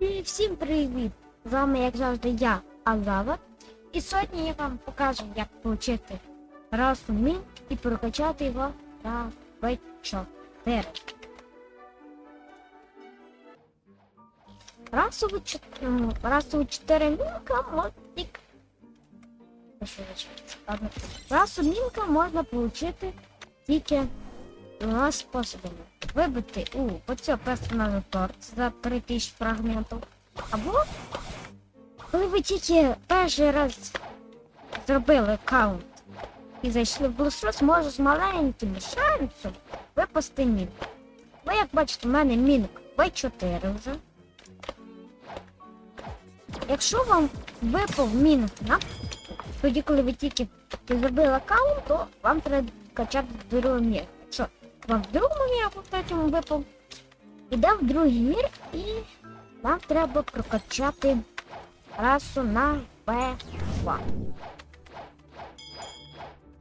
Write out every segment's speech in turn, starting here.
І всім привіт! З вами, як завжди, я, Алава. І сьогодні я вам покажу, як отримати расумін і прокачати його на V4. Расову, чот- расову 4 мінка. Ладно. Расу мінка можна отримати тільки двома способами. Вибити у оцього персональний торт за 3000 фрагментів. Або коли ви тільки перший раз зробили аккаунт і зайшли в Блусрос, може з маленьким шансом випасти мін. Ви як бачите, в мене мінок В4 вже. Якщо вам випав мінок на тоді, коли ви тільки зробили аккаунт, то вам треба качати другий мір. Якщо вам в другому або в третьому випав, іде в другий мір і вам треба прокачати расу на В2.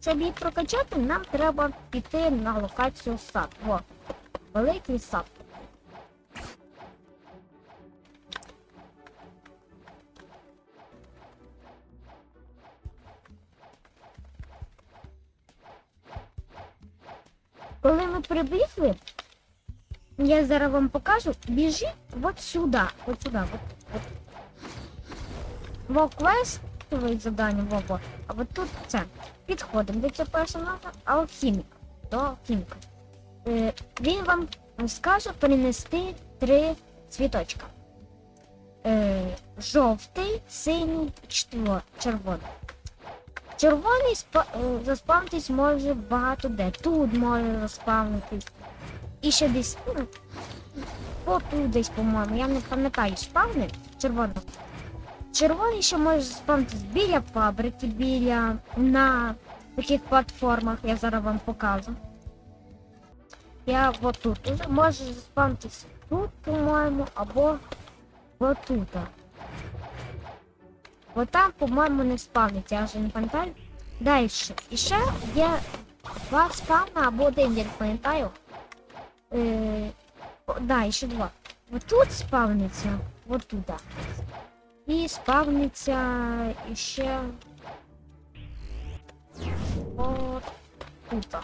Щоб її прокачати, нам треба піти на локацію сад. Во, великий сад. Коли ми прибігли, я зараз вам покажу, біжіть от сюди, от сюди, от, от. Во квестове завдання, во, во. А от тут це. Підходимо до цього персонажа, алхімік. До алхіміка. Е, він вам скаже принести три цвіточка. Е, жовтий, синій, червоний. Червоний спа- е, заспавнитись може багато де. Тут може заспавнитись. І ще десь. Ну, отут десь, по-моєму. Я не пам'ятаю спавни червоного. Червоний ще може заспавнитись біля фабрики, біля на таких платформах, я зараз вам покажу. Я отут може заспавнитись тут, по-моєму, або отут. Бо там, по-моєму, не спавниться, я вже не пам'ятаю. Далі. І ще є два спавна або один, я не пам'ятаю. Е, да, і ще два. Вот тут спавниться, вот туди. І спавниться ще. От тут.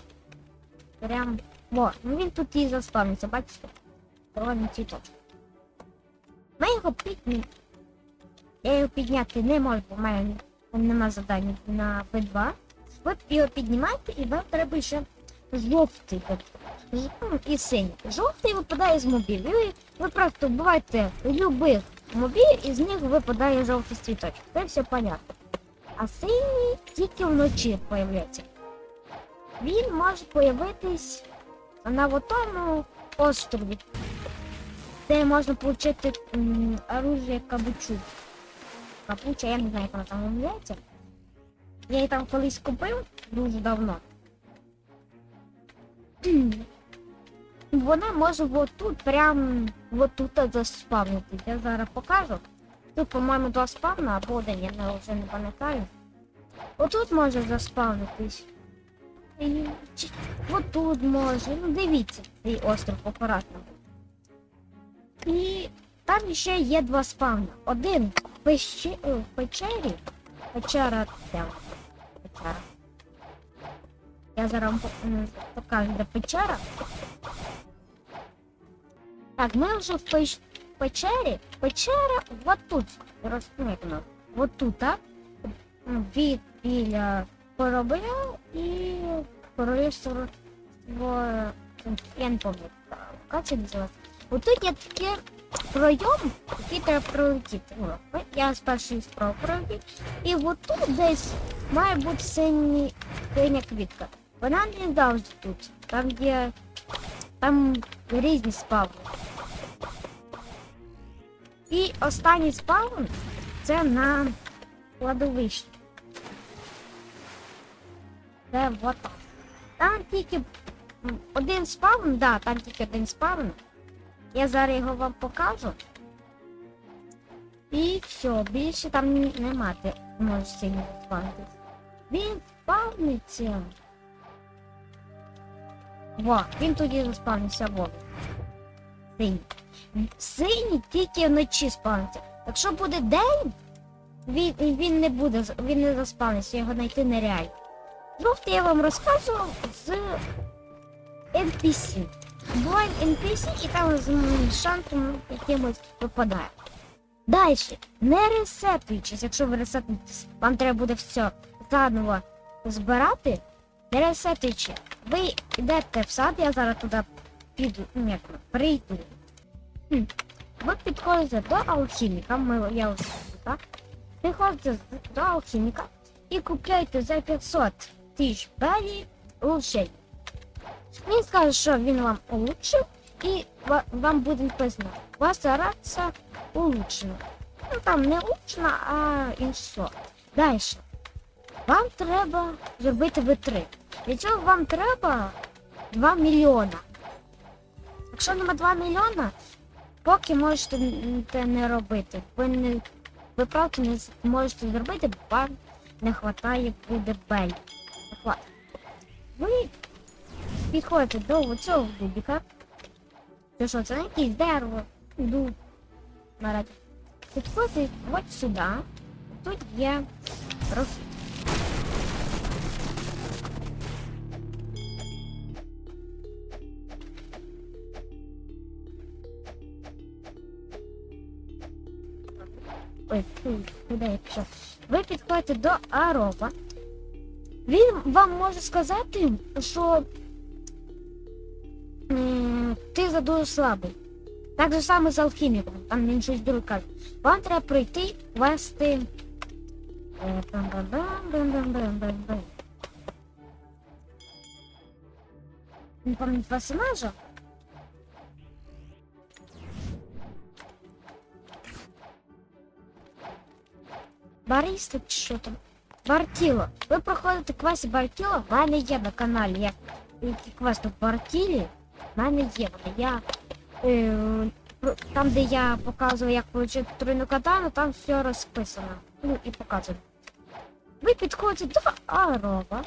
Прям. Во, ну він тут і заспавниться, бачите? Червоний цвіточок. Ми його піднімемо. Я його підняти не можу, бо в мене нема завдання на P2. Ви його піднімаєте і вам треба ще жовтий от, ну, і синій. Жовтий випадає з мобіль. Ви, ви просто вбиваєте любих мобіль і з них випадає жовтий цвіточок. Це все понятно. А синій тільки вночі появляється. Він може появитись на тому острові, де можна отримати оружие кабучу. Капуча, я не знаю, як вона там називається. Я її там колись купив дуже давно. Вона може отут, прям отут заспавнитись. Я зараз покажу. Тут, по-моєму, два спавна або один, я не- вже не пам'ятаю. Отут може заспавнитись. І чи- Отут може. Ну дивіться, цей остров акуратно. І там ще є два спавна. Один пещі... о, в печері. Печера де? Печера. Я зараз покажу, де печера. Так, ми вже в печ... печері. Печера вот тут. Розпинено. Вот тут, так? Від біля корабля і королівство я не пам'ятаю. Як це називається? Отут є таке пройом, який треба пролетіти. Я з першої справи пролетів. І отут десь має бути сині, синя квітка. Вона не завжди тут. Там є. Там різні спавни. І останній спавн це на кладовищі. Це вот. Там тільки один спавн, да, там тільки один спавн. Я зараз його вам покажу. І все, більше там ні- нема, ти можеш сильно спавнитись. Він спавниться. Во, він тоді заспавнився, во. синій. Синій тільки вночі спавниться. Якщо буде день, він, він не буде, він не заспавниться, його знайти нереально. Жовтий я вам розказував з NPC. Буває NPC і там з шансом якимось випадає. Далі, не ресетуючись, якщо ви ресетуєтесь, вам треба буде все заново збирати. Не ресетуючи, ви йдете в сад, я зараз туди піду, ну як прийду. Хм. Ви підходите до алхіміка, ми, я ось так? Приходите до алхіміка і купляєте за 500 тисяч белі улучшень. Він скаже, що він вам улучшив, і ва- вам буде написано, ваша рація улучшена. Ну там не улучшена, а інше. Далі. Вам треба зробити V3. Для цього вам треба 2 мільйона. Якщо нема 2 мільйона, поки можете це не робити. Ви не ви не можете зробити, бо вам не вистачає буде бель. Ви підходите до цього дубіка. Це що, це якесь дерево, дуб. Наразі. Підходите от сюди. Тут є роз... Ой, куди я пішов? Ви підходите до Аропа. Він вам може сказати, що за дуже слабий. Так же саме з алхіміком, там він щось друге каже. Вам треба прийти вести. е, бам-бам-бам-бам-бам-бам-бам. Не пам'ятаю персонажа. Бариста чи що там? Бартіло. Ви проходите квест Бартіло, в мене є на каналі. Я які квести в Бартілі, В мене є. вони. Я е, там, де я показую, як отримати тройну катану, там все розписано. Ну і показую. Ви підходите до Ароба.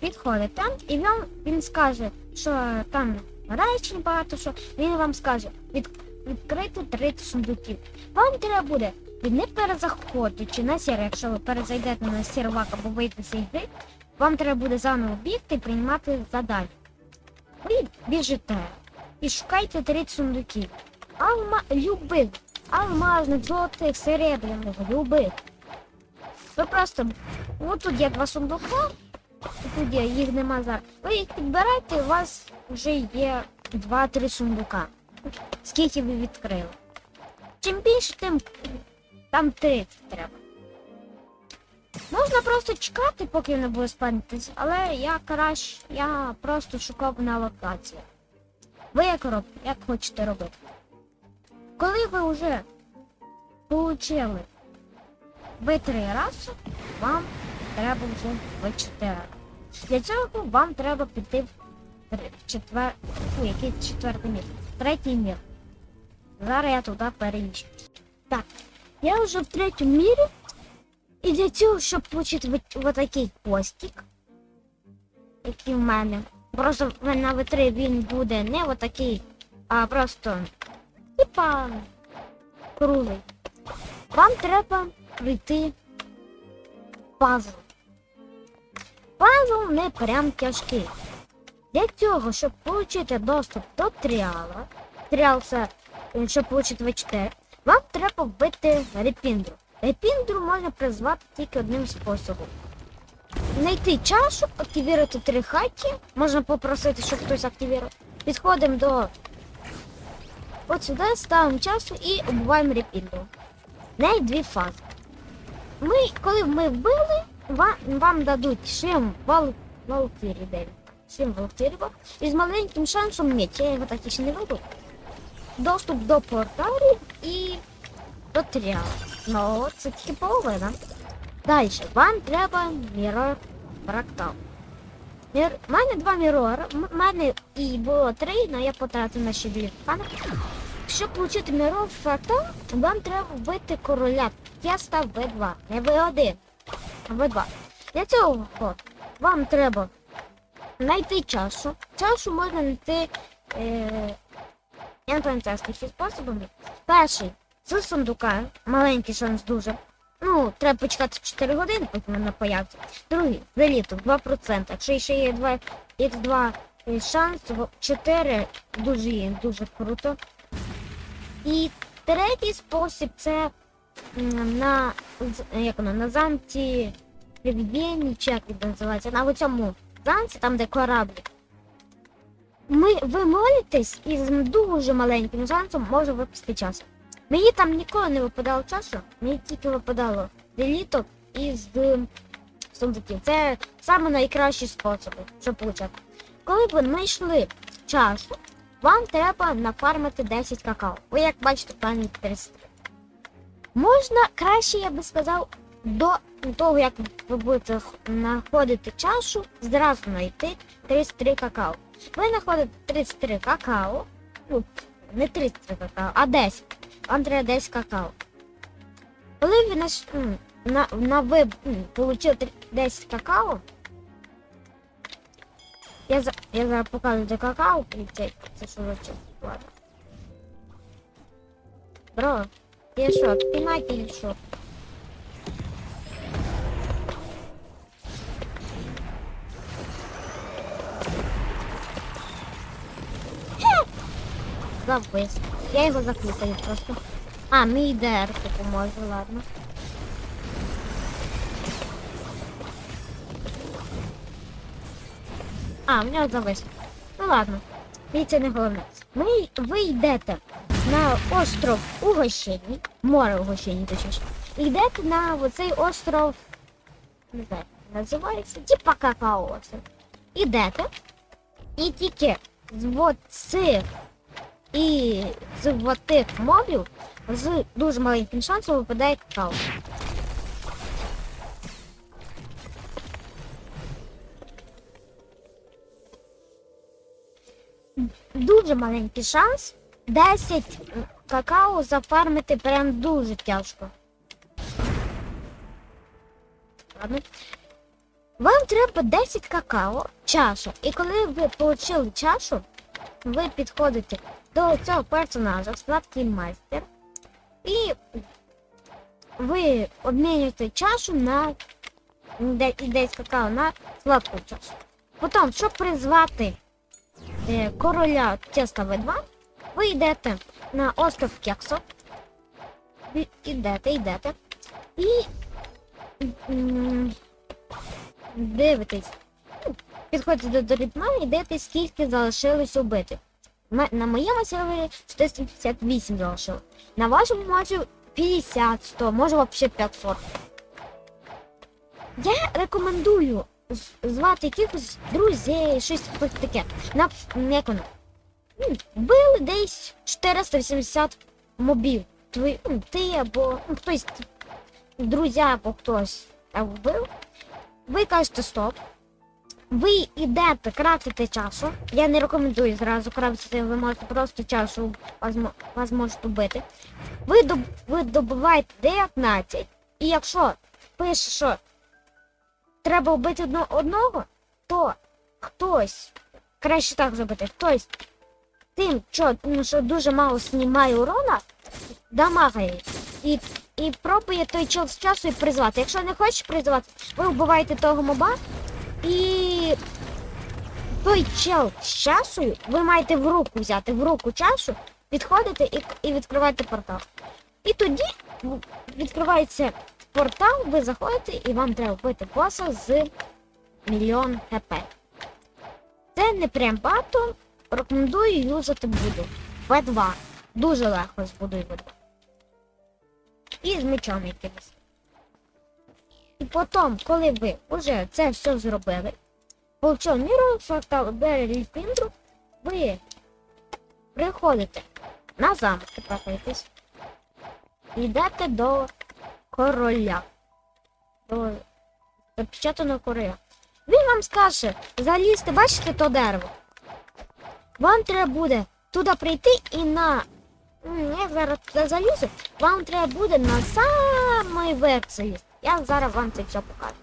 Підходите, і він, він скаже, що там речень багато, що він вам скаже від, відкрити 30 сундуків. Вам треба буде не перезаходячи на сір, якщо ви перезайдете на сервак або вийдете з ігри, вам треба буде заново бігти і приймати задання. Ви біжите і шукайте 30 сундуків. Алма любих, алмазних, золотих, серебряних, любих. Ви просто. От тут є два сундука, тут є, їх нема зараз. Ви їх підбираєте, у вас вже є 2-3 сундука. Скільки ви відкрили. Чим більше, тим там 30 треба. Можна просто чекати, поки не буде спанитись, але я краще, я просто шукав на локації. Ви як роб, як хочете робити. Коли ви вже получили ви три рази, вам треба вже ви чотири. Для цього вам треба піти в четвер... Фу, який четвертий мір? Третій мір. Зараз я туди переміщу. Так, я вже в третьому мірі. І для цього, щоб отримати вот такий постік, який в мене. Просто на В3 він буде не отакий, а просто типа круглий. Вам треба пройти пазл. Пазл не прям тяжкий. Для цього, щоб отримати доступ до тріала, тріал це е, щоб отримати В4, вам треба вбити репіндру. Репіндру можна призвати тільки одним способом. Знайти чашу, активувати три хаті. Можна попросити, щоб хтось активував. Підходимо до от сюди, ставимо часу і убиваємо репіндру. В неї дві фази. Ми, коли ми вбили, вам, вам дадуть шлем вал, Валкірі, де він? Шлем Валкірі, і з маленьким шансом меч. Я його так і ще не вибив. Доступ до порталів і до тріал. Ну, це тільки половина. Далі, вам треба мірор фрактал. Мір... У мене два мірори, у мене і було три, але я потратив на ще дві. Пане. Щоб отримати мірор фрактал, вам треба вбити короля. Я став В2, не В1, а В2. Для цього вам треба знайти чашу. Чашу можна знайти Е, я не пам'ятаю, скільки способами. Перший з сундука, маленький шанс дуже. Ну, треба почекати 4 години, поки вона появиться. Другий заліток 2%. Якщо ще є 2 x2 е, шанс, 4 дуже є, дуже круто. І третій спосіб це на, як воно, на замці Привідєнні, чи як він називається, на цьому замці, там де кораблі. Ми, ви молитесь і з дуже маленьким шансом може випасти час. Мені там ніколи не випадало часу, мені тільки випадало літок із м, сундуків. Це саме найкращі способи, щоб получати. Коли ви знайшли чашу, вам треба нафармити 10 какао. Ви як бачите, пані 33. Можна краще, я би сказав, до того, як ви будете знаходити чашу, зразу знайти 33 какао. Ви знаходите 33 какао, ну, не 33 какао, а 10. Треба 10 какао. Коли ви наш, на, на получили три- 10 какао, я, за, я зараз покажу де какао, це, це що за ладно. Бро, ти що, пінать или що? Завис. Я його закликаю просто. А, мій ДР допоможе, ладно. А, в нього завис. Ну ладно. І це не головне. Ми, ви йдете на остров Угощені, море Угощені, точніше. Йдете на оцей остров, не знаю, називається, типа какао остров. Ідете, і тільки з цих і з тих мобів з дуже маленьким шансом випадає какао. Дуже маленький шанс. 10 какао зафармити прям дуже тяжко. Ладно. Вам треба 10 какао, чаша. І коли ви отримали чашу, ви підходите до цього персонажа, сладкий майстер, і ви обмінюєте чашу на де- і 10 какао на сладку чашу. Потім, щоб призвати е, короля Теста В2, ви йдете на остров Кексо. Ідете, йдете. І дивитесь. Ну, Підходите до Дорітмана і дивитесь, скільки залишилось убити. На моєму сервері 458 залишилось. На вашому може 50, 100, може взагалі 500. Я рекомендую звати якихось друзей, щось таке. На як воно? Ну, десь 480 мобів. Твої, ну, ти або ну, хтось, друзі або хтось вбив. Ви кажете стоп. Ви йдете крафтити чашу. Я не рекомендую зразу крафтити, ви можете просто чашу вас, вас можуть убити. Ви, доб, ви добуваєте 19. І якщо пише, що треба вбити одно, одного, то хтось, краще так зробити, хтось тим, що, що дуже мало знімає урона, дамагає. І, і пробує той чел з часу і призвати. Якщо не хочеш призвати, ви вбиваєте того моба і той чел з часу ви маєте в руку взяти в руку чашу, підходите і, і відкриваєте портал. І тоді відкривається портал, ви заходите і вам треба вбити боса з мільйон хп. Це не прям багато, рекомендую юзати буду. В2. Дуже легко збудую В2. І з мечом якимось. І потім, коли ви вже це все зробили, получили міру, фактал, берель піндру, ви приходите на замок, трапаєтесь, і йдете до короля. До запечатаного короля. Він вам скаже, залізти, бачите то дерево? Вам треба буде туди прийти і на. Я зараз туди залізу, вам треба буде на самий верх залізти. Я зараз вам це все покажу.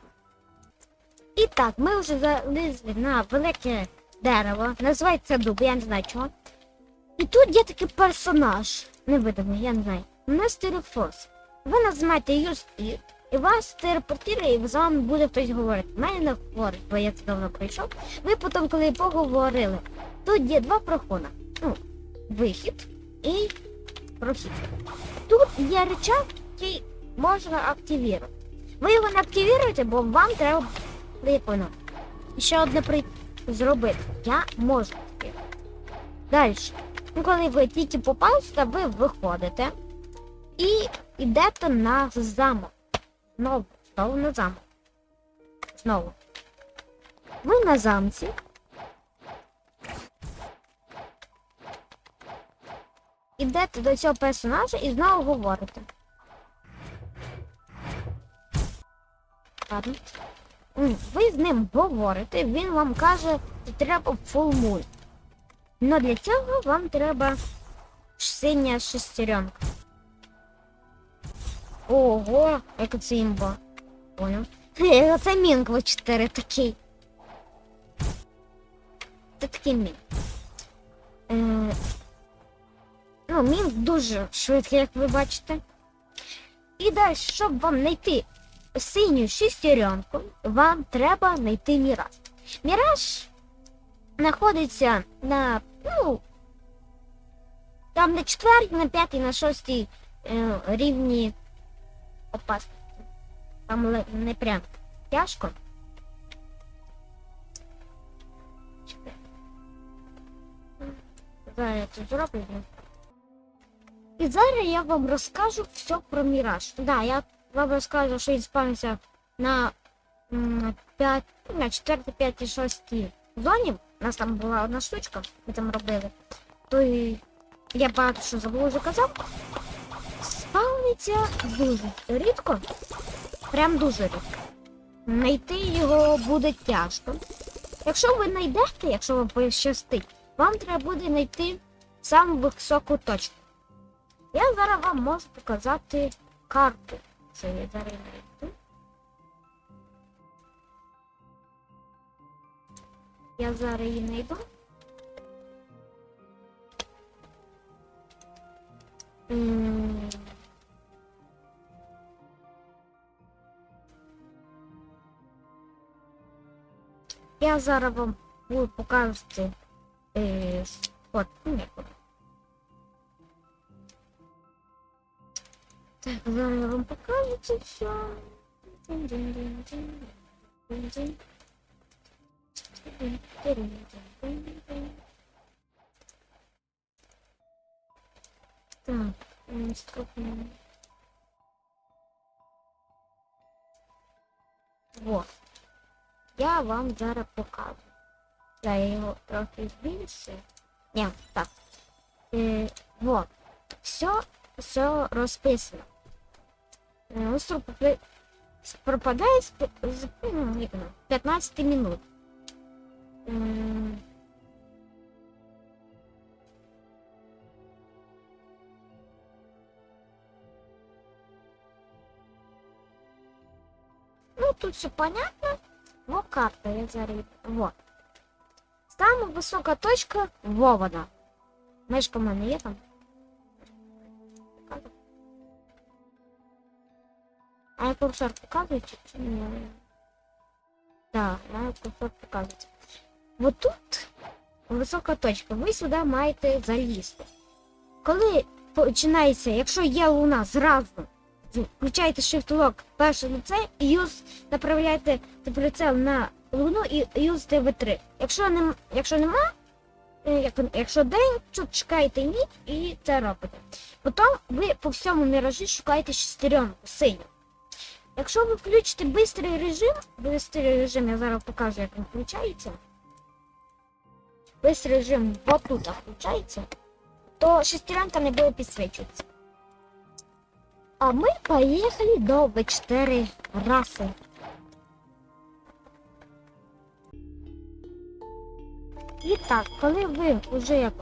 І так, ми вже залізли на велике дерево, називається дуб, я не знаю чого. І тут є такий персонаж, невидимий, я не знаю. Мистер Форс. Ви Use Speed, і вас телепортує, і з вами буде хтось говорити. Мене не говорить, бо я це давно прийшов. Ви потім, коли поговорили, тут є два проходи. Ну, вихід і прохід. Тут є речах, який можна активувати. Ви його не активуєте, бо вам треба як. Ще одне при... зробити. Я можу. Далі. Ну, коли ви тільки попали ви виходите і йдете на замок. Знову, знову на замок. Знову. Ви на замці. Ідете до цього персонажа і знову говорите. Ладно. Ви з ним говорите, він вам каже, що треба фулмуль. Но для цього вам треба синя шестеренка. Ого, як це імба. Понял. Це Мінкво 4 такий. Це такий мін. Е, ну, мін дуже швидкий, як ви бачите. І далі, щоб вам знайти синю шестеренку, вам треба знайти міраж. Міраж знаходиться на, ну, там на четвертій, на п'ятій, на шостій е, рівні опасності. Там не прям тяжко. Зараз я це зроблю. І зараз я вам розкажу все про Міраж. Да, я вам розкажу, що він спавнився на, м, 5, на 4, 5, 6 зоні. У нас там була одна штучка, ми там робили. То і я багато що забув вже казав. Спавниться дуже рідко. Прям дуже рідко. Найти його буде тяжко. Якщо ви знайдете, якщо вам пощастить, вам треба буде знайти саму високу точку. Я зараз вам можу показати карту. Це я зараз знайду. Я зараз її. Я зараз вам буду показувати е, от, зараз я вам покажу все. Так, скопимо. Вот. Я вам зараз покажу. Да, я його трохи збільшую. Ні, так. Е, вот. Все, все розписано. Е, Остров попри- с- пропадає з, пи- з ну, як воно, 15 минут. М, Ну, тут все понятно. Вот карта, я зараз. Вот. Сама висока точка Вована. Мишка в мене є там. А курсор ні? Так, я курсор показується. Вот тут висока точка. Ви сюди маєте залізти. Коли починається, якщо є луна зразу, включаєте shift lock перше лице і юз направляєте прицел на луну і юзите V3. Якщо нем, якщо нема, як, якщо день, то чекаєте ніч і це робите. Потім ви по всьому міражі шукаєте шестеренку синю. Якщо ви включите бистрий режим, бистрий режим я зараз покажу, як він включається. Бистрий режим отут включається, то шестеренка не буде підсвічуватися. А ми поїхали до В4 раси. І так, коли ви вже як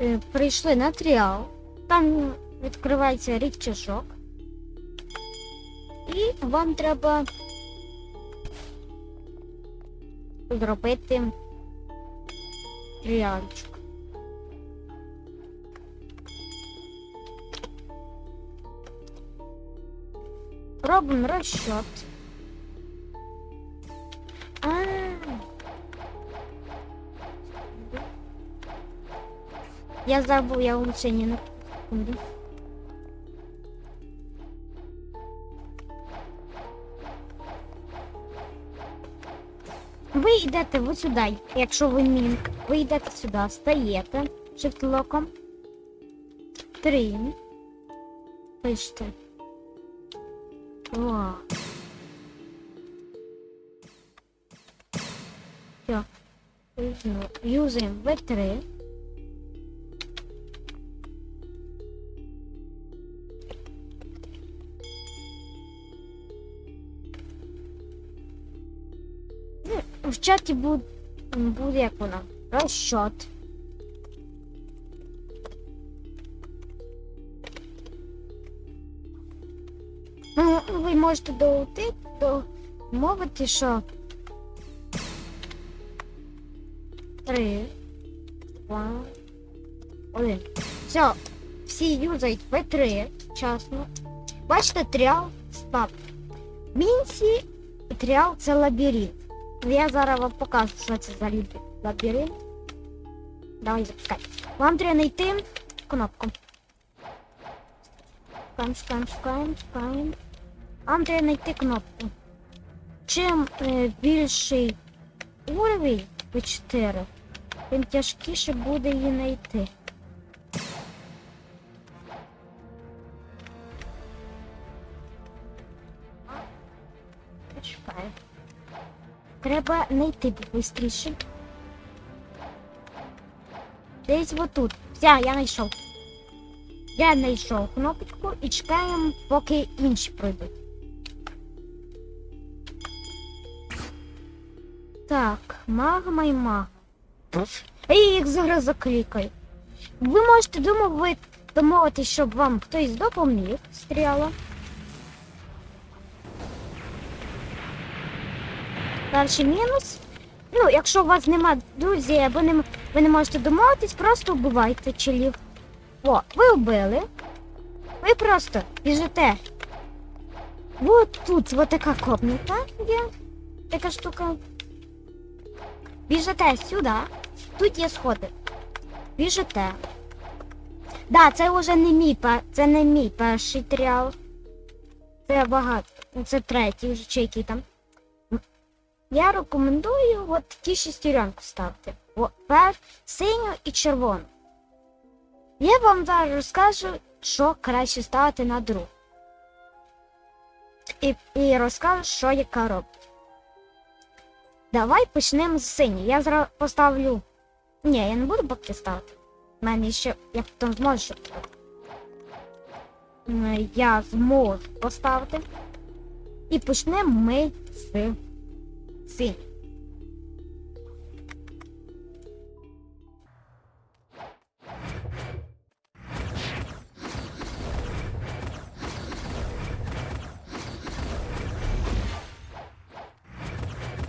е, прийшли на тріал, там відкривається рівчашок. І вам треба зробити реальчик. Робимо розчет. А. Я забув, я улучшення на Ви йдете ви сюди, якщо ви мінк. Ви йдете сюди, стаєте шифтлоком. Три. Пишете. О. Все. Юзаємо V3. В чаті буде, буде як вона. Розчот. Ну, ви можете доути, домовити, що три, два, один. Все, всі юзають V3 часно. Бачите, тріал стап. В мінці тріал це лабіринт. Я зараз вам покажу, що це за лабі- лабіринт. Давай запускай. Вам треба знайти кнопку. Шукаємо, шукаємо, шукаємо, шукаємо. Вам треба знайти кнопку. Чим е, більший уровень P4, тим тяжкіше буде її знайти. Почекай. Треба знайти швидше. Десь отут. Все, я знайшов. Я знайшов кнопочку і чекаємо, поки інші пройдуть. Так, магма і маг. А я їх зараз заклікаю. Ви можете домови... домовитись, щоб вам хтось допоміг стріла. Далі мінус. Ну, якщо у вас нема друзів, або не, ви не можете домовитись, просто вбивайте челів. О, ви вбили. Ви просто біжите. Вот тут вот така комната є. Така штука. Біжите сюди. Тут є сходи. Біжите. Да, це вже не мій, це не мій перший тріал. Це багато. Це третій вже чи який там. Я рекомендую от такі шестеренку ставити. Пер, синю і червону. Я вам зараз розкажу, що краще ставити на друг. І, і розкажу, що яка робить. Давай почнемо з синьої. Я зараз поставлю. Ні, я не буду поки ставити. У мене ще я потім зможу Я зможу поставити. І почнемо ми з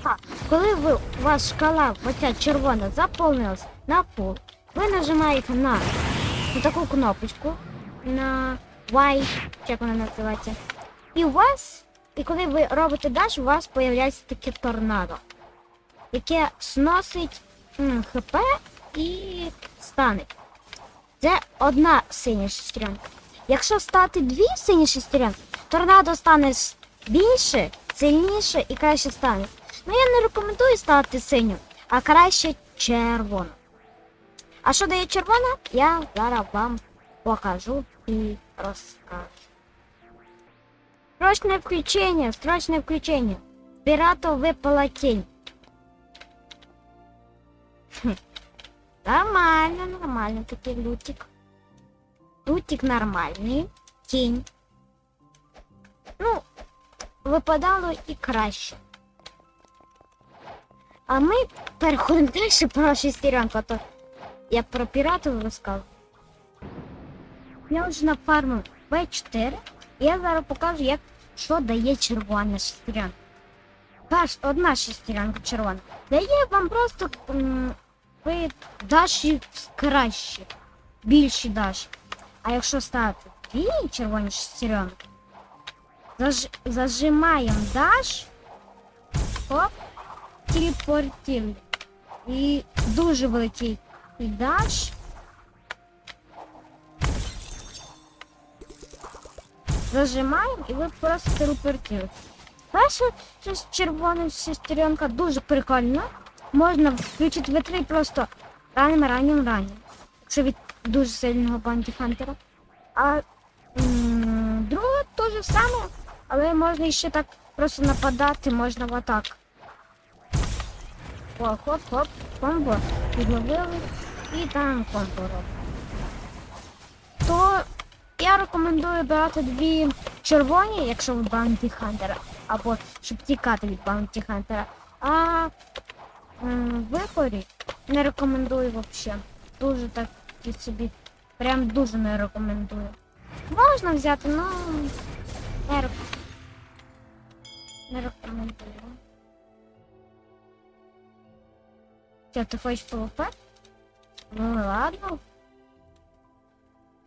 Так, коли ви, у вас шкала, оця червона, заповнилась на пол, ви нажимаєте на, таку кнопочку, на Y, як вона називається. І у вас, і коли ви робите даш, у вас появляється таке торнадо, яке сносить ХП і стане. Це одна синя шестеренка. Якщо стати дві сині шестеренки, торнадо стане більше, сильніше і краще стане. Ну я не рекомендую ставити синю, а краще червону. А що дає червона, я зараз вам покажу і розкажу. Срочное включение, срочное включение. Пирату выпала тень. Хм. Нормально, нормально такий лютик. Лютик нормальний. Тінь. Ну, випадало і краще. А ми переходимо далі про шестеренку, а то я про піратів розказав. Я вже нафармив Б4. і Я зараз покажу, як що дає червона шестеренка. Перш, одна шестеренка червона. Дає вам просто м, ви даші кращі, більші даші. А якщо ставити дві червоні шестеренки, заж, зажимаємо даш, хоп, телепортуємо. І дуже великий даш. Зажимаємо і ви просто телепортуєте. Перша червона шестеренка дуже прикольна. Можна включити витри просто раннім, раннім, раннім. Якщо від дуже сильного бантіхантера. А друга теж саме, але можна ще так просто нападати, можна в атаку. О, хоп, хоп, комбо підловили і там комбо робимо. То я рекомендую брати дві червоні, якщо ви Баунті Хантера, або щоб тікати від Баунті Хантера. А м, випорі не рекомендую взагалі. Дуже так і собі. Прям дуже не рекомендую. Можна взяти, але не, рек... не рекомендую. Що, ти хочеш ПВП? Ну ладно.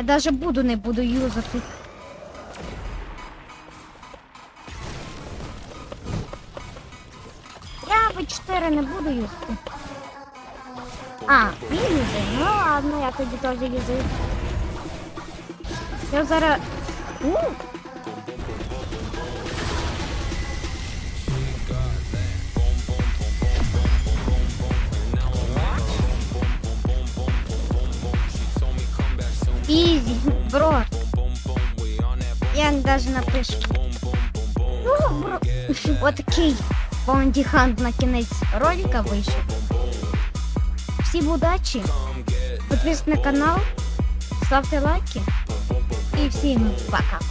Я даже буду не буду юзати. Я В4 не буду юзати. А, він юзає. Ну ладно, я тоді теж юзаю. Я зараз. У! Ізі, бро. Я даже напишу. Ну, бро. Отакий баунті-хант на кінець ролика вийшов. Всім удачі. Підписуйтесь на канал, ставте лайки. І всім пока.